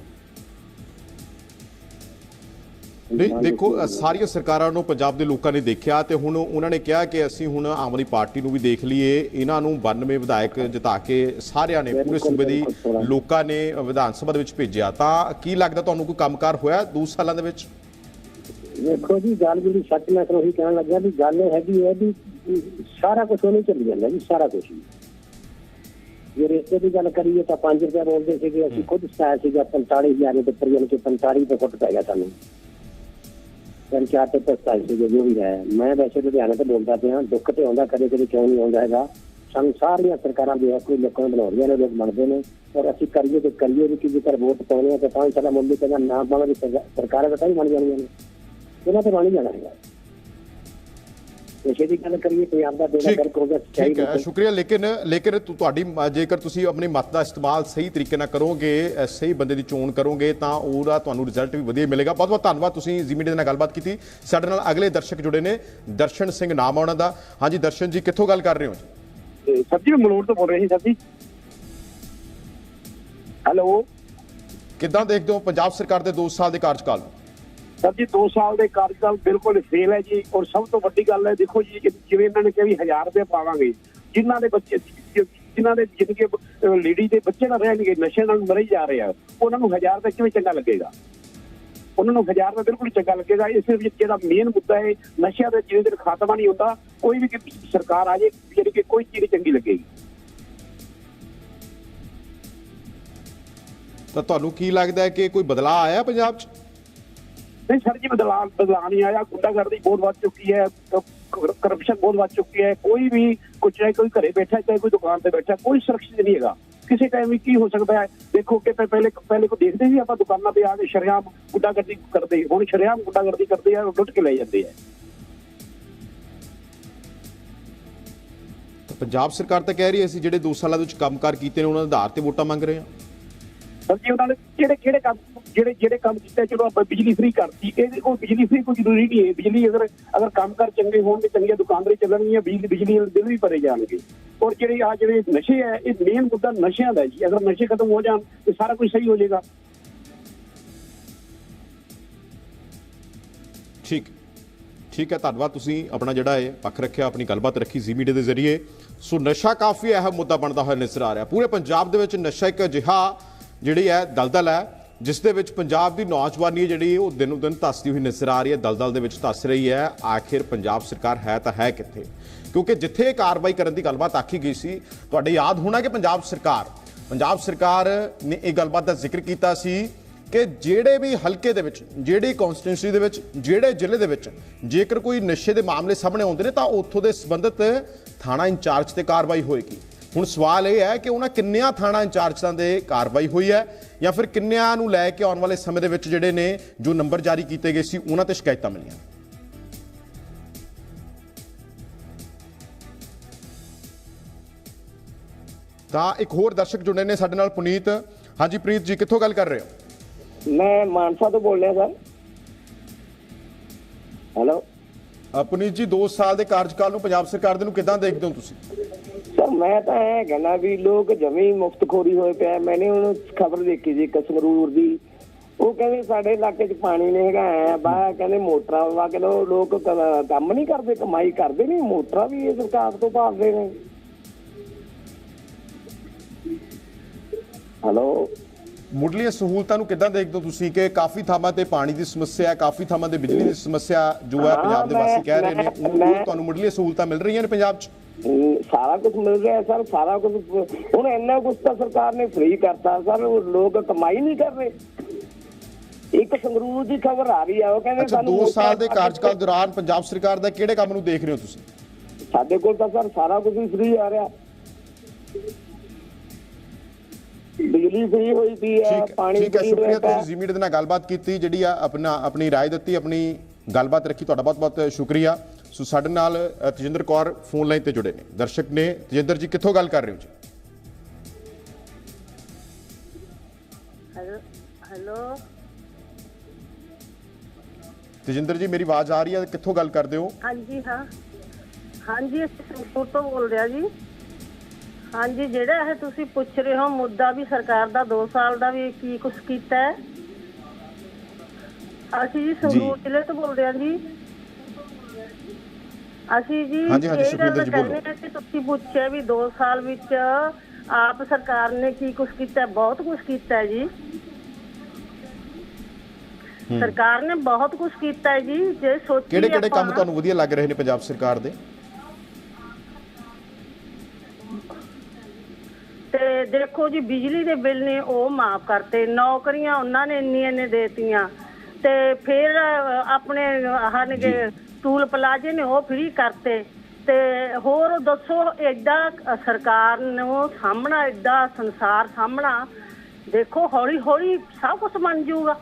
ਨਹੀਂ, ਦੇਖੋ ਸਾਰੀਆਂ ਸਰਕਾਰਾਂ ਨੂੰ ਪੰਜਾਬ ਦੇ ਲੋਕਾਂ ਨੇ ਦੇਖਿਆ ਤੇ ਹੁਣ ਉਹਨਾਂ ਨੇ ਕਿਹਾ ਕਿ ਅਸੀਂ ਹੁਣ ਆਮ ਆਦਮੀ ਪਾਰਟੀ ਨੂੰ ਵੀ ਦੇਖ ਲਈਏ। ਇਹਨਾਂ ਨੂੰ 92 ਵਿਧਾਇਕ ਜਿਤਾ ਕੇ ਸਾਰਿਆਂ ਨੇ ਪੂਰੇ ਸੂਬੇ ਦੀ ਲੋਕਾਂ ਨੇ ਵਿਧਾਨ ਸਭਾ ਦੇ ਵਿੱਚ ਭੇਜਿਆ। ਤਾਂ ਕੀ ਲੱਗਦਾ ਤੁਹਾਨੂੰ ਕੋਈ ਕੰਮਕਾਰ ਹੋਇਆ 2 ਸਾਲਾਂ ਦੇ ਵਿੱਚ? ਦੇਖੋ ਜੀ, ਗੱਲ ਜਿਹੜੀ ਸੱਚ ਮੈਂ ਤੁਹਾਨੂੰ ਉਹੀ ਕਹਿਣ ਲੱਗਿਆ ਵੀ ਗੱਲ ਇਹ ਹੈਗੀ ਹੈ ਵੀ ਸਾਰਾ ਕੁਝ ਉਹਨੇ ਚੱਲੀ ਜਾਂਦਾ ਜੀ, ਸਾਰਾ ਕੁਝ ਹੀ ਜੇ ਰੇਤੇ ਦੀ ਗੱਲ ਕਰੀਏ ਤਾਂ 5 ਰੁਪਏ ਬੋਲਦੇ ਸੀਗੇ, ਅਸੀਂ ਖੁਦ ਸਟਾਇਆ ਸੀਗਾ 45000 ਦੇ ਉੱਪਰ ਯਾਨੀ ਕਿ 45 ਰੁਪਏ ਫੁੱਟ ਪੈ ਗਿਆ ਸਾਨੂੰ। ਤਿੰਨ ਚਾਰ ਤੇ ਪਸਤਾਈ ਸੀਗੇ ਜੋ ਵੀ ਹੈ। ਮੈਂ ਵੈਸੇ ਲੁਧਿਆਣੇ ਤੋਂ ਬੋਲਦਾ ਪਿਆ, ਦੁੱਖ ਤੇ ਆਉਂਦਾ ਕਦੇ ਕਦੇ ਕਿਉਂ ਨਹੀਂ ਆਉਂਦਾ ਹੈਗਾ। ਸਾਨੂੰ ਸਾਰੀਆਂ ਸਰਕਾਰਾਂ ਦੇ ਕੋਈ ਲੋਕਾਂ ਨੂੰ ਬਣਾਉਂਦੀਆਂ ਨੇ, ਲੋਕ ਬਣਦੇ ਨੇ। ਔਰ ਅਸੀਂ ਕਰੀਏ ਤੇ ਕਰੀਏ ਵੀ ਕਿ ਜੇਕਰ ਵੋਟ ਪਾਉਣੇ ਆ, ਤਾਂ ਤਾਂ ਹੀ ਸਾਡਾ ਮੁੱਲ ਕਹਿੰਦਾ ਨਾ ਪਾਵਾਂਗੇ ਸਰਕਾਰਾਂ ਤਾਂ ਹੀ ਬਣ ਜਾਣੀਆਂ ਨੇ। ਇਹਨਾਂ ਤੇ ਬਣ ਹੀ ਜਾਣਾ ਹੈਗਾ। ਨਸ਼ੇ ਦੀ ਗੱਲ ਕਰੀਏ ਪੰਜਾਬ ਦਾ ਬੇੜਾ ਗਰਕ ਹੋ ਗਿਆ ਠੀਕ ਹੈ ਸ਼ੁਕਰੀਆ ਲੇਕਿਨ ਲੇਕਿਨ ਤੁਹਾਡੀ ਜੇਕਰ ਤੁਸੀਂ ਆਪਣੇ ਮਤ ਦਾ ਇਸਤੇਮਾਲ ਸਹੀ ਤਰੀਕੇ ਨਾਲ ਕਰੋਗੇ ਸਹੀ ਬੰਦੇ ਦੀ ਚੋਣ ਕਰੋਗੇ ਤਾਂ ਉਹਦਾ ਤੁਹਾਨੂੰ ਰਿਜ਼ਲਟ ਵੀ ਵਧੀਆ ਮਿਲੇਗਾ। ਬਹੁਤ ਬਹੁਤ ਧੰਨਵਾਦ ਤੁਸੀਂ ਜ਼ੀ ਮੀਡੀਆ ਦੇ ਨਾਲ ਗੱਲਬਾਤ ਕੀਤੀ। ਸਾਡੇ ਨਾਲ ਅਗਲੇ ਦਰਸ਼ਕ ਜੁੜੇ ਨੇ ਦਰਸ਼ਨ ਸਿੰਘ ਨਾਮ ਆ ਉਹਨਾਂ ਦਾ। ਹਾਂਜੀ ਦਰਸ਼ਨ ਜੀ ਕਿੱਥੋਂ ਗੱਲ ਕਰ ਰਹੇ ਹੋ ਜੀ? ਸਰ ਜੀ ਮਲੋੜ ਤੋਂ ਬੋਲ ਰਿਹਾ ਸੀ ਸਰ ਜੀ। ਹੈਲੋ। ਕਿੱਦਾਂ ਦੇਖਦੇ ਹੋ ਪੰਜਾਬ ਸਰਕਾਰ ਦੇ 2 ਸਾਲ ਦੇ ਕਾਰਜਕਾਲ ਨੂੰ? ਸਰ ਜੀ 2 ਸਾਲ ਦੇ ਕਾਰਜਕਾਲ ਬਿਲਕੁਲ ਫੇਲ ਹੈ ਜੀ ਔਰ ਸਭ ਤੋਂ ਵੱਡੀ ਗੱਲ ਹੈ, ਦੇਖੋ ਜੀ ਜਿਵੇਂ ਇਹਨਾਂ ਨੇ ਕਿਹਾ ਵੀ 1000 ਰੁਪਏ ਪਾਵਾਂਗੇ, ਜਿਨ੍ਹਾਂ ਦੇ ਬੱਚੇ ਜਿਨ੍ਹਾਂ ਦੇ ਜਿਨਕੇ ਲੇਡੀ ਦੇ ਬੱਚੇ ਨਾ ਰਹਿਣਗੇ, ਨਸ਼ੇ ਨਾਲ ਮਰੇ ਜਾ ਰਹੇ ਆ, ਉਹਨਾਂ ਨੂੰ 1000 ਰੁਪਏ ਕਿਵੇਂ ਚੰਗਾ ਲੱਗੇਗਾ? ਉਹਨਾਂ ਨੂੰ 1000 ਰੁਪਏ ਬਿਲਕੁਲ ਚੰਗਾ ਲੱਗੇਗਾ, ਇਸ ਵਿੱਚ ਜਿਹੜਾ ਮੇਨ ਮੁੱਦਾ ਹੈ, ਨਸ਼ਿਆਂ ਦਾ ਜਿਵੇਂ ਦਿਨ ਖਾਤਮਾ ਨਹੀਂ ਹੁੰਦਾ, ਕੋਈ ਵੀ ਸਰਕਾਰ ਆ ਜੇ ਜਿਹੜੀ ਕਿ ਕੋਈ ਚੀਜ਼ ਚੰਗੀ ਲੱਗੇਗੀ। ਤਾਂ ਤੁਹਾਨੂੰ ਕੀ ਲੱਗਦਾ ਹੈ ਕਿ ਕੋਈ ਬਦਲਾਅ ਆਇਆ ਪੰਜਾਬ 'ਚ? ਨਹੀਂ ਸਰ ਜੀ ਬਦਲਾਅ ਬਦਲਾਅ ਨਹੀਂ ਆਇਆ ਗੁੰਡਾਗਰਦੀ ਬਹੁਤ ਵੱਧ ਚੁੱਕੀ ਹੈ ਕਰਪਸ਼ਨ ਬਹੁਤ ਵੱਧ ਚੁੱਕੀ ਹੈ। ਕੋਈ ਵੀ ਕੁਝ ਚਾਹੇ ਕੋਈ ਘਰੇ ਬੈਠਾ ਚਾਹੇ ਕੋਈ ਦੁਕਾਨ ਤੇ ਬੈਠਾ ਕੋਈ ਸੁਰੱਖਿਅਤ ਨਹੀਂ ਹੈਗਾ। ਕਿਸੇ ਟਾਈਮ ਵੀ ਕੀ ਹੋ ਸਕਦਾ ਹੈ? ਦੇਖੋ ਕਿ ਪਹਿਲੇ ਪਹਿਲੇ ਕੋ ਦੇਖਦੇ ਸੀ ਆਪਾਂ ਦੁਕਾਨਾਂ ਤੇ ਆ ਕੇ ਸ਼ਰੇਆਮ ਗੁੰਡਾਗਰਦੀ ਕਰਦੇ, ਹੁਣ ਸ਼ਰੇਆਮ ਗੁੰਡਾਗਰਦੀ ਕਰਦੇ ਆ, ਲੁੱਟ ਕੇ ਲੈ ਜਾਂਦੇ ਆ। ਪੰਜਾਬ ਸਰਕਾਰ ਤਾਂ ਕਹਿ ਰਹੀ ਹੈ, ਅਸੀਂ ਜਿਹੜੇ 2 ਸਾਲਾਂ ਦੇ ਵਿੱਚ ਕੰਮਕਾਰ ਕੀਤੇ ਨੇ, ਉਹਨਾਂ ਦੇ ਆਧਾਰ ਤੇ ਵੋਟਾਂ ਮੰਗ ਰਹੇ ਹਾਂ। ਜੀ ਉਹਨਾਂ ਨੇ ਕਿਹੜੇ ਕਿਹੜੇ ਕੰਮ ਜਿਹੜੇ ਜਿਹੜੇ ਕੰਮ ਕੀਤੇ ਚਲੋ ਆਪਾਂ ਬਿਜਲੀ ਫ੍ਰੀ ਕਰਤੀ ਇਹ ਉਹ ਬਿਜਲੀ ਫ੍ਰੀ ਕੋਈ ਜ਼ਰੂਰੀ ਨਹੀਂ ਹੈ। ਬਿਜਲੀ ਅਗਰ ਅਗਰ ਕੰਮ ਕਰ ਚੰਗੇ ਹੋਣਗੇ, ਚੰਗੀਆਂ ਦੁਕਾਨਦਾਰੀ ਚੱਲਣਗੀਆਂ, ਬਿਜਲੀ ਬਿਜਲੀ ਬਿੱਲ ਵੀ ਭਰੇ ਜਾਣਗੇ। ਔਰ ਜਿਹੜੇ ਆ ਜਿਹੜੇ ਨਸ਼ੇ ਹੈ, ਇਹ ਮੇਨ ਮੁੱਦਾ ਨਸ਼ਿਆਂ ਦਾ ਜੀ। ਅਗਰ ਨਸ਼ੇ ਖਤਮ ਹੋ ਜਾਣ, ਤੇ ਸਾਰਾ ਕੁਝ ਸਹੀ ਹੋ ਜਾਏਗਾ। ਠੀਕ। ਠੀਕ ਹੈ, ਧੰਨਵਾਦ ਤੁਸੀਂ ਆਪਣਾ ਜਿਹੜਾ ਹੈ ਪੱਖ ਰੱਖਿਆ, ਆਪਣੀ ਗੱਲਬਾਤ ਰੱਖੀ ਜ਼ੀ ਮੀਡੀਆ ਦੇ ਜ਼ਰੀਏ। ਸੋ ਨਸ਼ਾ ਕਾਫੀ ਅਹਿਮ ਮੁੱਦਾ ਬਣਦਾ ਹੋਇਆ ਨਜ਼ਰ ਆ ਰਿਹਾ। ਪੂਰੇ ਪੰਜਾਬ ਦੇ ਵਿੱਚ ਨਸ਼ਾ ਇੱਕ ਅਜਿਹਾ ਜਿਹੜੀ ਹੈ ਦਲਦਲ ਹੈ, ਜਿਸ ਦੇ ਵਿੱਚ ਪੰਜਾਬ ਦੀ ਨੌਜਵਾਨੀ ਹੈ ਜਿਹੜੀ, ਉਹ ਦਿਨੋ ਦਿਨ ਧੱਸਦੀ ਹੋਈ ਨਜ਼ਰ ਆ ਰਹੀ ਹੈ, ਦਲਦਲ ਦੇ ਵਿੱਚ ਧੱਸ ਰਹੀ ਹੈ। ਆਖਿਰ ਪੰਜਾਬ ਸਰਕਾਰ ਹੈ ਤਾਂ ਹੈ ਕਿੱਥੇ? ਕਿਉਂਕਿ ਜਿੱਥੇ ਇਹ ਕਾਰਵਾਈ ਕਰਨ ਦੀ ਗੱਲਬਾਤ ਆਖੀ ਗਈ ਸੀ, ਤੁਹਾਡੇ ਯਾਦ ਹੋਣਾ ਕਿ ਪੰਜਾਬ ਸਰਕਾਰ ਪੰਜਾਬ ਸਰਕਾਰ ਨੇ ਇਹ ਗੱਲਬਾਤ ਦਾ ਜ਼ਿਕਰ ਕੀਤਾ ਸੀ ਕਿ ਜਿਹੜੇ ਵੀ ਹਲਕੇ ਦੇ ਵਿੱਚ, ਜਿਹੜੀ ਕਨਸਟੀਟਿਊਂਸੀ ਦੇ ਵਿੱਚ, ਜਿਹੜੇ ਜ਼ਿਲ੍ਹੇ ਦੇ ਵਿੱਚ ਜੇਕਰ ਕੋਈ ਨਸ਼ੇ ਦੇ ਮਾਮਲੇ ਸਾਹਮਣੇ ਆਉਂਦੇ ਨੇ, ਤਾਂ ਉੱਥੋਂ ਦੇ ਸੰਬੰਧਿਤ ਥਾਣਾ ਇੰਚਾਰਜ ਤੇ ਕਾਰਵਾਈ ਹੋਏਗੀ। ਹੁਣ ਸਵਾਲ ਇਹ ਹੈ ਕਿ ਉਹਨਾਂ ਕਿੰਨਿਆਂ ਥਾਣਾ ਇੰਚਾਰਜਾਂ ਦੇ ਕਾਰਵਾਈ ਹੋਈ ਹੈ ਜਾਂ ਫਿਰ ਕਿੰਨਿਆਂ ਨੂੰ ਲੈ ਕੇ ਆਉਣ ਵਾਲੇ ਸਮੇਂ ਦੇ ਵਿੱਚ ਜਿਹੜੇ ਨੇ ਜੋ ਨੰਬਰ ਜਾਰੀ ਕੀਤੇ ਗਏ ਸੀ, ਉਹਨਾਂ ਤੇ ਸ਼ਿਕਾਇਤਾਂ ਮਿਲੀਆਂ? ਤਾਂ ਇੱਕ ਹੋਰ ਦਰਸ਼ਕ ਜੁੜੇ ਨੇ ਸਾਡੇ ਨਾਲ, ਪੁਨੀਤ। ਹਾਂਜੀ, ਪ੍ਰੀਤ ਜੀ, ਕਿੱਥੋਂ ਗੱਲ ਕਰ ਰਹੇ ਹੋ? ਮੈਂ ਮਾਨਸਾ ਤੋਂ ਬੋਲ ਰਿਹਾ ਸਰ। ਹੈਲੋ। ਪੁਨੀਤ ਜੀ 2 ਸਾਲ ਦੇ ਕਾਰਜਕਾਲ ਨੂੰ ਪੰਜਾਬ ਸਰਕਾਰ ਦੇ ਨੂੰ ਕਿਦਾਂ ਦੇਖਦੇ ਹੋ ਤੁਸੀਂ? ਸਰ, ਮੈਂ ਤਾਂ ਇਹ ਕਹਿੰਦਾ ਵੀ ਲੋਕ ਜਮੀ ਮੁਫਤਖੋਰੀ ਹੋਏ ਪਿਆ ਮੈਨੇ ਹੁਣ ਖਬਰ ਦੇਖੀ ਜੀ ਇੱਕ ਸੰਗਰੂਰ ਦੀ। ਉਹ ਕਹਿੰਦੇ ਸਾਡੇ ਇਲਾਕੇ 'ਚ ਪਾਣੀ ਨਹੀਂ ਹੈਗਾ, ਐ ਬਾ ਕਹਿੰਦੇ ਮੋਟਰਾਂ ਵਾ ਕੇ ਲੋ- ਲੋਕ ਕੰਮ ਨਹੀਂ ਕਰਦੇ, ਕਮਾਈ ਕਰਦੇ ਨਹੀਂ, ਮੋਟਰਾਂ ਵੀ ਇਹ ਸਰਕਾਰ ਤੋਂ ਭਾਲਦੇ ਨੇ। ਹੈਲੋ? ਮੁੱਢਲੀਆਂ ਸਹੂਲਤਾਂ ਨੂੰ ਕਿੱਦਾਂ ਦੇਖਦੇ ਹੋ ਤੁਸੀਂ ਕਿ ਕਾਫੀ ਥਾਵਾਂ ਤੇ ਪਾਣੀ ਦੀ ਸਮੱਸਿਆ ਹੈ ਕਾਫੀ ਥਾਵਾਂ ਤੇ ਬਿਜਲੀ ਦੀ ਸਮੱਸਿਆ ਜੋ ਹੈ ਪੰਜਾਬ ਦੇ ਵਾਸੀ ਕਹਿ ਰਹੇ ਨੇ ਉਹ- ਤੁਹਾਨੂੰ ਮੁੱਢਲੀਆਂ ਸਹੂਲਤਾਂ ਮਿਲ ਰਹੀਆਂ ਨੇ ਪੰਜਾਬ 'ਚ? ਸਾਰਾ ਕੁਝ ਮਿਲ ਰਿਹਾ ਸਰ ਸਾਰਾ ਕੁਝ ਹੁਣ ਇੰਨਾ ਕੁਝ ਤਾਂ ਸਰਕਾਰ ਨੇ ਫ੍ਰੀ ਕਰਤਾ ਸਰ ਉਹ ਲੋਕ ਕਮਾਈ ਨਹੀਂ ਕਰ ਰਹੇ। ਇੱਕ ਸੰਗਰੂਰ ਦੀ ਖਬਰ ਆ ਰਹੀ ਆ ਉਹ ਕਹਿੰਦੇ ਅੱਛਾ 2 ਮੋਟਰਾਂ- ਸਾਲ ਦੇ ਕਾਰਜਕਾਲ ਦੌਰਾਨ ਪੰਜਾਬ ਸਰਕਾਰ ਦਾ ਕਿਹੜੇ ਕੰਮ ਨੂੰ ਦੇਖ ਰਹੇ ਹੋ ਤੁਸੀਂ? ਸਾਡੇ ਕੋਲ ਤਾਂ ਸਰ ਸਾਰਾ ਕੁਝ ਫ੍ਰੀ ਆ ਰਿਹਾ। ਬਿਜਲੀ ਫ੍ਰੀ ਹੋਈ ਪਈ ਹੈ ਠੀਕ ਹੈ ਪਾਣੀ ਠੀਕ ਹੈ free ਸ਼ੁਕਰੀਆ ਹੋਇਆ ਪਿਆ। ਤੁਸੀਂ ਜ਼ਮੀਨ ਦੇ ਨਾਲ ਗੱਲਬਾਤ ਕੀਤੀ ਜਿਹੜੀ ਆ ਆਪਣਾ ਆਪਣੀ رائے ਦਿੱਤੀ ਆਪਣੀ ਗੱਲਬਾਤ ਰੱਖੀ ਤੁਹਾਡਾ ਬਹੁਤ ਬਹੁਤ ਸ਼ੁਕਰੀਆ ਸੋ ਸਾਡੇ ਨਾਲ ਅ, ਤੇਜਿੰਦਰ ਕੌਰ ਫੋਨ ਲਾਈਨ ਤੇ ਜੁੜੇ ਨੇ ਦਰਸ਼ਕ ਨੇ ਤੇਜਿੰਦਰ ਜੀ ਕਿੱਥੋਂ ਗੱਲ ਕਰ ਰਹੇ ਹੋ ਜੀ ਹੈਲੋ ਹੈਲੋ ਤੇਜਿੰਦਰ ਜੀ ਮੇਰੀ ਆਵਾਜ਼ ਆ ਰਹੀ ਹੈ ਕਿੱਥੋਂ ਗੱਲ ਕਰਦੇ ਹੋ ਹਾਂਜੀ ਹਾਂ ਹਾਂਜੀ ਅਸੀਂ ਸੰਗਰੂਰ ਤੋਂ ਬੋਲ ਰਿਹਾ ਜੀ ਹਾਂਜੀ ਜਿਹੜਾ ਇਹ ਤੁਸੀਂ ਪੁੱਛ ਰਹੇ ਹੋ ਮੁੱਦਾ ਵੀ ਸਰਕਾਰ ਦਾ 2 ਸਾਲ ਦਾ ਵੀ ਕੀ ਕੁਝ ਕੀਤਾ ਹੈ? ਅਸੀਂ ਜੀ ਸੰਗਰੂਰ ਜ਼ਿਲ੍ਹੇ ਤੋਂ ਬੋਲ ਰਹੇ ਹਾਂ ਜੀ। ਅਸੀਂ ਜੀ ਹਾਂਜੀ, ਹਾਂਜੀ, ਇਹ ਗੱਲ ਜੀ, ਬੋਲੋ। ਕਹਿੰਦੇ ਹਾਂ ਕਿ ਤੁਸੀਂ ਪੁੱਛਿਆ ਵੀ 2 ਸਾਲ ਵਿੱਚ ਆਪ ਸਰਕਾਰ ਨੇ ਕੀ ਕੁਝ ਕੀਤਾ? ਬਹੁਤ ਕੁਝ ਕੀਤਾ ਜੀ। ਸਰਕਾਰ ਨੇ ਬਹੁਤ ਕੁਝ ਕੀਤਾ ਜੀ। ਜੇ ਸੋਚੀਏ ਕਿਹੜੇ ਕਿਹੜੇ ਕੰਮ ਤੁਹਾਨੂੰ ਵਧੀਆ ਲੱਗ ਰਹੇ ਨੇ ਪੰਜਾਬ ਸਰਕਾਰ ਦੇ? ਤੇ ਦੇਖੋ ਜੀ ਬਿਜਲੀ ਦੇ ਬਿੱਲ ਨੇ ਉਹ ਮਾਫ ਕਰਤੇ। ਨੌਕਰੀਆਂ ਉਹਨਾਂ ਨੇ ਇੰਨੀਆਂ ਨੇ ਦੇਤੀਆਂ। ਤੇ ਫਿਰ ਆਪਣੇ ਹਨਗੇ ਟੂਲ ਪਲਾਜੇ ਨੇ ਉਹ ਫ੍ਰੀ ਕਰਤੇ। ਤੇ ਹੋਰ ਦੱਸੋ ਐਡਾ ਸਰਕਾਰ ਨੂੰ ਸਾਹਮਣਾ ਐਡਾ ਸੰਸਾਰ ਸਾਹਮਣਾ। ਦੇਖੋ ਹੌਲੀ ਹੌਲੀ ਸਭ ਕੁਝ ਬਣ ਜਾਊਗਾ।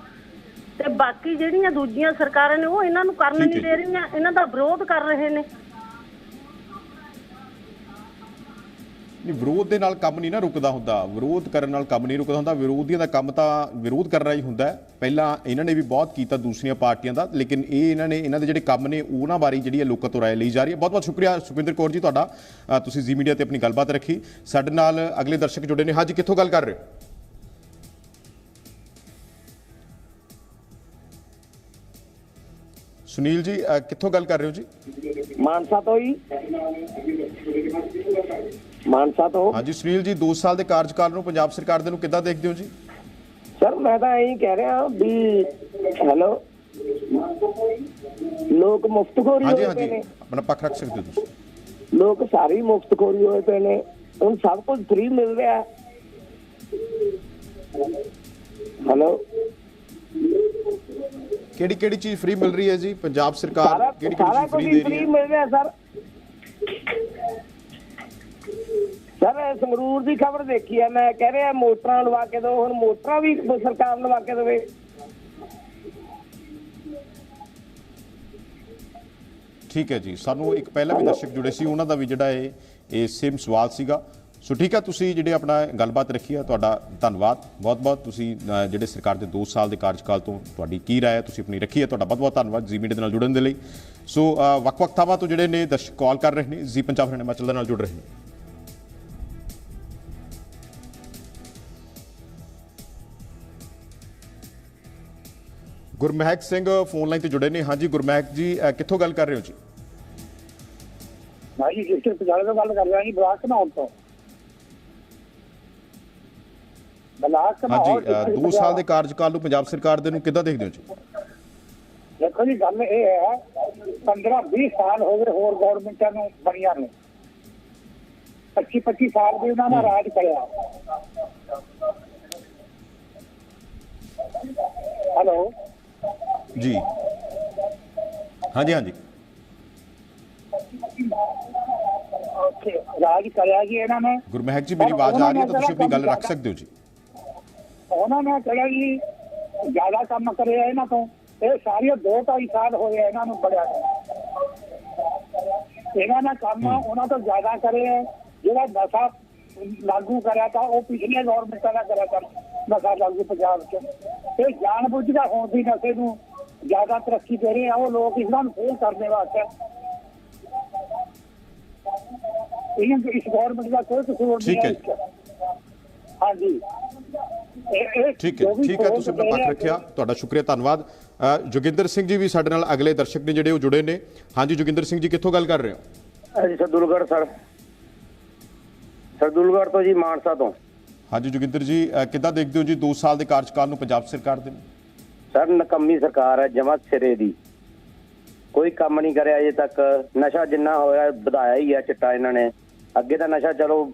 ਤੇ ਬਾਕੀ ਜਿਹੜੀਆਂ ਦੂਜੀਆਂ ਸਰਕਾਰਾਂ ਨੇ ਉਹ ਇਹਨਾਂ ਨੂੰ ਕਰਨ ਨਹੀਂ ਦੇ ਰਹੀਆਂ ਇਹਨਾਂ ਦਾ ਵਿਰੋਧ ਕਰ ਰਹੇ ਨੇ। ਨਹੀਂ, ਵਿਰੋਧ ਦੇ ਨਾਲ ਕੰਮ ਨਹੀਂ ਨਾ ਰੁਕਦਾ ਹੁੰਦਾ। ਵਿਰੋਧ ਕਰਨ ਨਾਲ ਕੰਮ ਨਹੀਂ ਰੁਕਦਾ ਹੁੰਦਾ। ਵਿਰੋਧੀਆਂ ਦਾ ਕੰਮ ਤਾਂ ਵਿਰੋਧ ਕਰਨਾ ਹੀ ਹੁੰਦਾ ਪਹਿਲਾਂ ਇਹਨਾਂ ਨੇ ਵੀ ਬਹੁਤ ਕੀਤਾ ਦੂਸਰੀਆਂ ਪਾਰਟੀਆਂ ਦਾ, ਲੇਕਿਨ ਇਹ ਇਹਨਾਂ ਨੇ, ਇਹਨਾਂ ਦੇ ਜਿਹੜੇ ਕੰਮ ਨੇ ਉਹਨਾਂ ਬਾਰੇ ਜਿਹੜੀ ਹੈ ਲੋਕਾਂ ਤੋਂ ਰਾਏ ਲਈ ਜਾ ਰਹੀ ਹੈ। ਬਹੁਤ ਬਹੁਤ ਸ਼ੁਕਰੀਆ ਸੁਖਵਿੰਦਰ ਕੌਰ ਜੀ ਤੁਹਾਡਾ। ਤੁਸੀਂ ਜ਼ੀ ਮੀਡੀਆ ਤੇ ਆਪਣੀ ਗੱਲਬਾਤ ਰੱਖੀ। ਸਾਡੇ ਨਾਲ ਅਗਲੇ ਦਰਸ਼ਕ ਜੁੜੇ ਨੇ। ਹਾਂਜੀ, ਕਿੱਥੋਂ ਗੱਲ ਕਰ ਰਹੇ ਹੋ? ਸੁਨੀਲ ਜੀ ਕਿੱਥੋਂ ਗੱਲ ਕਰ ਰਹੇ ਹੋ ਜੀ? ਮਾਨਸਾ ਤੋਂ ਹੀ ਮਾਨਸਾ ਤੋਂ। ਹਾਂਜੀ ਸੁਨੀਲ ਜੀ 2 ਸਾਲ ਦੇ ਕਾਰਜਕਾਲ ਨੂੰ ਪੰਜਾਬ ਸਰਕਾਰ ਦੇ ਨੂੰ ਕਿੱਦਾਂ ਦੇਖਦੇ ਹੋ ਜੀ? ਸਰ ਮੈਂ ਤਾਂ ਇਹੀ ਕਹਿ ਰਿਹਾ ਵੀ ਹੈਲੋ ਲੋਕ ਮੁਫਤਖੋਰੀ ਹੋਏ ਪਏ ਹਾਂਜੀ ਨੇ। ਆਪਣਾ ਪੱਖ ਰੱਖ ਸਕਦੇ ਹੋ ਤੁਸੀਂ। ਲੋਕ ਸਾਰੇ ਮੁਫਤਖੋਰੀ ਹੋਏ ਪਏ ਨੇ। ਹੁਣ ਸਭ ਕੁਝ ਫ੍ਰੀ ਮਿਲ ਰਿਹਾ। ਹੈ ਹੈਲੋ। ਕਿਹੜੀ ਕਿਹੜੀ ਚੀਜ਼ ਫ੍ਰੀ ਮਿਲ ਰਹੀ ਹੈ ਜੀ? ਪੰਜਾਬ ਸਰਕਾਰ ਸਾਰਾ ਕਿਹੜੀ ਕਿਹੜੀ ਚੀਜ਼ ਫ੍ਰੀ ਦੇ ਰਹੀ ਹੈ? ਮਿਲ ਰਿਹਾ ਸਰ। ਸਰ ਸੰਗਰੂਰ ਦੀ ਖਬਰ ਦੇਖੀ ਹੈ ਮੈਂ ਕਹਿ ਰਿਹਾ ਮੋਟਰਾਂ ਲਵਾ ਕੇ ਦਿਓ, ਹੁਣ ਮੋਟਰਾਂ ਵੀ ਸਰਕਾਰ ਲਵਾ ਕੇ ਦੇਵੇ। ਠੀਕ ਹੈ ਜੀ, ਸਾਨੂੰ ਇੱਕ ਪਹਿਲਾਂ ਵੀ ਦਰਸ਼ਕ ਜੁੜੇ ਸੀ, ਉਹਨਾਂ ਦਾ ਵੀ ਜਿਹੜਾ ਇਹ ਇਹ ਸੇਮ ਸਵਾਲ ਸੀਗਾ। ਸੋ ਠੀਕ ਹੈ, ਤੁਸੀਂ ਜਿਹੜੇ ਆਪਣਾ ਗੱਲਬਾਤ ਰੱਖੀ ਆ, ਤੁਹਾਡਾ ਧੰਨਵਾਦ। ਬਹੁਤ ਬਹੁਤ ਤੁਸੀਂ ਜਿਹੜੇ ਸਰਕਾਰ ਦੇ 2 ਸਾਲ ਦੇ ਕਾਰਜਕਾਲ ਤੋਂ ਤੁਹਾਡੀ ਕੀ ਰਾਏ ਤੁਸੀਂ ਆਪਣੀ ਰੱਖੀ ਹੈ ਤੁਹਾਡਾ ਬਹੁਤ ਬਹੁਤ ਧੰਨਵਾਦ ਜੀ ਮੀਡੀਆ ਦੇ ਨਾਲ ਜੁੜਨ ਦੇ ਲਈ। ਸੋ ਵੱਖ-ਵੱਖ ਥਾਵਾਂ ਤੋਂ ਜਿਹੜੇ ਨੇ ਦਰਸ਼ਕ ਕਾਲ ਕਰ ਰਹੇ ਨੇ, ਜੀ ਪੰਜਾਬ ਹਰਿਆਣਾ ਹਿਮਾਚਲ ਦੇ ਨਾਲ ਜੁੜ ਰਹੇ ਨੇ। ਗੁਰਮਹਿਕ ਸਿੰਘ ਫੋਨ ਲਾਈਨ ਤੇ ਜੁੜੇ ਨੇ। ਹਾਂਜੀ ਗੁਰਮਹਿਕ ਜੀ ਕਿੱਥੋਂ ਗੱਲ ਕਰ ਰਹੇ ਹੋ ਜੀ? ਮੈਂ ਜੀ ਸਿਸਟਰ ਪਜਾਲੇ ਤੋਂ ਗੱਲ ਕਰ ਰਿਹਾ ਜੀ ਬਲਾਕ ਘਨੌਰ ਤੋਂ। ਬਲਾਕ ਹਾਂਜੀ 2 ਸਾਲ ਦੇ ਕਾਰਜਕਾਲ ਨੂੰ ਪੰਜਾਬ ਸਰਕਾਰ ਦੇ ਨੂੰ ਕਿੱਦਾਂ ਦੇਖਦੇ ਹੋ ਜੀ? ਦੇਖੋ ਜੀ ਗੱਲ ਇਹ ਹੈ 15 20 ਸਾਲ ਹੋ ਗਏ ਹੋਰ ਗਵਰਨਮੈਂਟਾਂ ਨੂੰ ਬਣੀਆਂ ਨੂੰ। 25 25 ਸਾਲ ਵੀ ਉਹਨਾਂ ਦਾ ਰਾਜ ਕਰਿਆ। ਹੈਲੋ। ਜੀ। ਹਾਂਜੀ ਹਾਂਜੀ। ਉੱਥੇ ਰਾਜ ਕਰਿਆ ਜੀ ਇਹਨਾਂ ਨੇ। ਗੁਰਮਹਿਕ ਜੀ ਮੇਰੀ ਆਵਾਜ਼ ਆ ਰਹੀ ਹੈ ਤਾਂ ਤੁਸੀਂ ਆਪਣੀ ਗੱਲ ਰੱਖ ਸਕਦੇ ਹੋ ਜੀ। ਉਹਨਾਂ ਨੇ ਕਿਹੜਾ ਜੀ ਜ਼ਿਆਦਾ ਕੰਮ ਕਰਿਆ ਇਹਨਾਂ ਤੋਂ। ਇਹ ਸਾਰੀਆਂ ਦੋ ਢਾਈ ਸਾਲ ਹੋਏ ਇਹਨਾਂ ਨੂੰ ਬੜਿਆ ਇਹਨਾਂ ਨੇ ਕੰਮ ਉਹਨਾਂ ਤੋਂ ਜ਼ਿਆਦਾ ਕਰਿਆ। ਜਿਹੜਾ ਨਸ਼ਾ ਲਾਗੂ ਕਰਿਆ ਤਾਂ ਉਹ ਪਿਛਲੇ ਗਵਰਨਮੈਂਟਾਂ ਦਾ ਕਰਿਆ ਤਾਂ ਨਸ਼ਾ ਲਾਗੂ ਪੰਜਾਬ 'ਚ। ਇਹ ਜਾਣ ਬੁੱਝ ਕੇ ਹੋਣ ਦੀ ਨਸ਼ੇ ਨੂੰ ਜ਼ਿਆਦਾ ਤਰੱਕੀ ਦੇ ਰਹੇ ਆ ਉਹ ਲੋਕ ਇਹਨਾਂ ਨੂੰ ਫੇਲ ਕਰਨੇ ਵਾਸਤੇ। ਇਹ ਇਸ ਗਵਰਨਮੈਂਟ ਦਾ ਕੋਈ ਕਸੂਰ ਨਹੀਂ ਹੈ। ਇਸ। ਹਾਂਜੀ। ਠੀਕ ਹੈ ਠੀਕ ਹੈ ਤੁਸੀਂ ਆਪਣਾ ਦੇ ਪੱਖ ਰੱਖਿਆ। ਤੁਹਾਡਾ ਸ਼ੁਕਰੀਆ ਧੰਨਵਾਦ। ਜੋਗਿੰਦਰ ਸਿੰਘ ਜੀ ਵੀ ਸਾਡੇ ਨਾਲ ਅਗਲੇ ਦਰਸ਼ਕ ਨੇ ਜਿਹੜੇ ਉਹ ਜੁੜੇ ਨੇ। ਹਾਂਜੀ ਜੋਗਿੰਦਰ ਸਿੰਘ ਜੀ ਕਿੱਥੋਂ ਗੱਲ ਕਰ ਰਹੇ ਹੋ? ਜੀ ਸਰਦੁਲਗੜ੍ਹ ਸਰ। ਸਰਦੁਲਗੜ੍ਹ ਤੋਂ ਜੀ ਮਾਨਸਾ ਤੋਂ। ਹਾਂਜੀ ਜੋਗਿੰਦਰ ਜੀ ਕਿੱਦਾਂ ਦੇਖਦੇ ਹੋ ਜੀ 2 ਸਾਲ ਦੇ ਕਾਰਜਕਾਲ ਨੂੰ ਪੰਜਾਬ ਸਰਕਾਰ ਦੇ ਸਰ ਨਕੰਮੀ ਸਰਕਾਰ ਹੈ ਜਮਾ ਸਿਰੇ ਦੀ। ਕੋਈ ਕੰਮ ਨਹੀਂ ਕਰਿਆ ਅਜੇ ਤੱਕ। ਨਸ਼ਾ ਜਿੰਨਾ ਹੋਇਆ ਵਧਾਇਆ ਹੀ ਆ ਚਿੱਟਾ ਇਹਨਾਂ ਨੇ। ਅੱਗੇ ਤਾਂ ਨਸ਼ਾ ਚਲੋ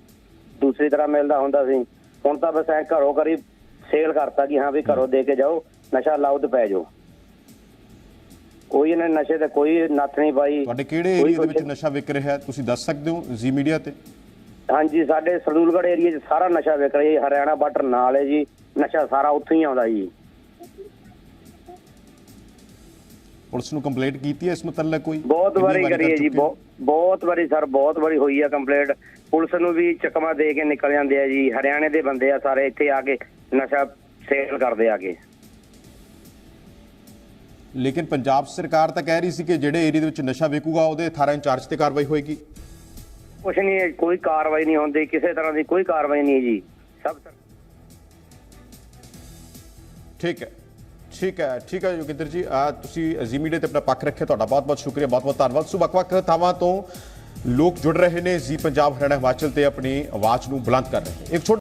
ਦੂਸਰੀ ਤਰ੍ਹਾਂ ਮਿਲਦਾ ਹੁੰਦਾ ਸੀ। ਹੁਣ ਤਾਂ ਬਸ ਐ ਘਰੋਂ ਕਰੀ ਸੇਲ ਕਰਤਾ ਕਿ ਹਾਂ ਵੀ ਘਰੋਂ ਦੇ ਕੇ ਜਾਓ ਨਸ਼ਾ ਲਾਓ ਤੇ ਪੈ ਜਾਓ। ਕੋਈ ਇਹਨਾਂ ਨੇ ਨਸ਼ੇ ਤੇ ਕੋਈ ਨੱਥ ਨਹੀਂ ਪਾਈ। ਤੁਹਾਡੇ ਕਿਹੜੇ ਏਰੀਆ ਦੇ ਵਿੱਚ ਨਸ਼ਾ ਵਿਕ ਰਿਹਾ ਹੈ? ਤੁਸੀਂ ਦੱਸ ਸਕਦੇ ਹੋ ਜ਼ੀ ਮੀਡੀਆ ਤੇ। ਹਾਂਜੀ ਸਾਡੇ ਸਰਦੂਲਗੜ੍ਹ ਏਰੀਆ 'ਚ ਸਾਰਾ ਨਸ਼ਾ ਵਿਕ ਰਿਹਾ ਜੀ ਹਰਿਆਣਾ ਬਾਰਡਰ ਨਾਲ ਹੈ ਜੀ ਨਸ਼ਾ ਸਾਰਾ ਉੱਥੋਂ ਹੀ ਆਉਂਦਾ ਜੀ। ਪੁਲਿਸ ਨੂੰ ਕੰਪਲੇਂਟ ਕੀਤੀ ਹੈ ਇਸ ਮੁਤਲਕ ਕੋਈ? ਬਹੁਤ ਵਾਰੀ ਕਰ ਹੈ ਜੀ ਹੋ? ਬਹੁਤ ਵਾਰੀ ਸਰ ਬਹੁਤ ਵਾਰੀ ਹੋਈ ਆ ਕੰਪਲੇਂਟ ਪੁਲਿਸ ਨੂੰ ਵੀ ਚੱਕਮਾ ਦੇ ਕੇ ਨਿਕਲ ਜਾਂਦੇ ਆ ਜੀ ਹਰਿਆਣੇ ਦੇ ਬੰਦੇ ਆ ਸਾਰੇ ਇੱਥੇ ਆ ਕੇ ਨਸ਼ਾ ਸੇਲ ਕਰਦੇ ਆ ਕੇ। ਲੇਕਿਨ ਪੰਜਾਬ ਸਰਕਾਰ ਤਾਂ ਕਹਿ ਰਹੀ ਸੀ ਕਿ ਜਿਹੜੇ ਏਰੀਆ ਦੇ ਵਿੱਚ ਨਸ਼ਾ ਵਿਕੂਗਾ ਉਹਦੇ 18 ਇੰਚਾਰਜ ਤੇ ਕਾਰਵਾਈ ਹੋਏਗੀ। ਕੁਛ ਨਹੀਂ ਹੈ, ਕੋਈ ਕਾਰਵਾਈ ਨਹੀਂ ਹੁੰਦੀ ਕਿਸੇ ਤਰ੍ਹਾਂ ਦੀ ਕੋਈ ਕਾਰਵਾਈ ਨਹੀਂ ਹੈ ਜੀ। ਸਭ ਠੀਕ ਹੈ ਠੀਕ ਹੈ ਠੀਕ ਹੈ ਯੋਗਿੰਦਰ ਜੀ। ਆ ਤੁਸੀਂ ਜ਼ੀ ਮੀਡੀਆ ਤੇ ਆਪਣਾ ਪੱਖ ਰੱਖਿਆ ਤੁਹਾਡਾ ਬਹੁਤ ਬਹੁਤ ਸ਼ੁਕਰੀਆ ਬਹੁਤ ਬਹੁਤ ਧੰਨਵਾਦ। ਸੋ ਵੱਖ-ਵੱਖ ਥਾਵਾਂ ਤੋਂ ਲੋਕ ਜੁੜ ਰਹੇ ਨੇ। ਜ਼ੀ ਪੰਜਾਬ ਹਰਿਆਣਾ ਹਿਮਾਚਲ ਤੇ ਆਪਣੀ ਆਵਾਜ਼ ਨੂੰ ਬੁਲੰਦ ਕਰ ਰਹੇ ਇੱਕ ਛੋਟਾ